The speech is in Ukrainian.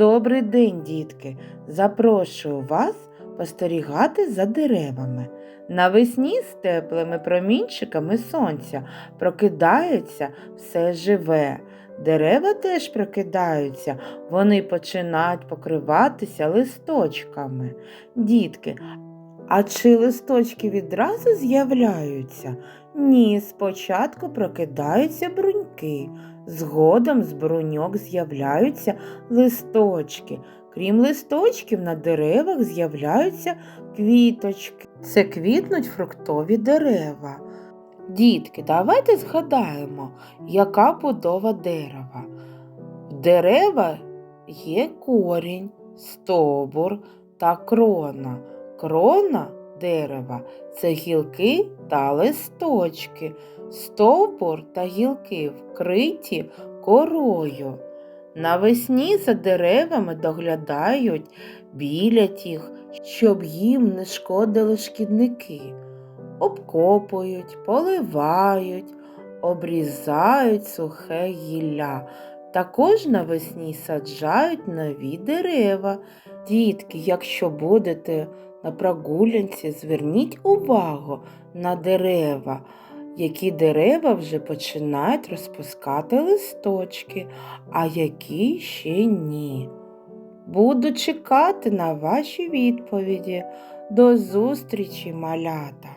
Добрий день, дітки! Запрошую вас спостерігати за деревами. Навесні з теплими промінчиками сонця прокидається все живе. Дерева теж прокидаються, вони починають покриватися листочками. Дітки, а чи листочки відразу з'являються? Ні, спочатку прокидаються бруньки. Згодом з бруньок з'являються листочки. Крім листочків, на деревах з'являються квіточки. Це квітнуть фруктові дерева. Дітки, давайте згадаємо, яка будова дерева. В дерева є корінь, стовбур та крона. Крона дерева це гілки та листочки. Стовбур та гілки вкриті корою. Навесні за деревами доглядають, білять їх, щоб їм не шкодили шкідники. Обкопують, поливають, обрізають сухе гілля. Також навесні саджають нові дерева. Дітки, якщо будете на прогулянці, зверніть увагу на дерева які дерева вже починають розпускати листочки, а які ще ні. Буду чекати на ваші відповіді. До зустрічі, малята!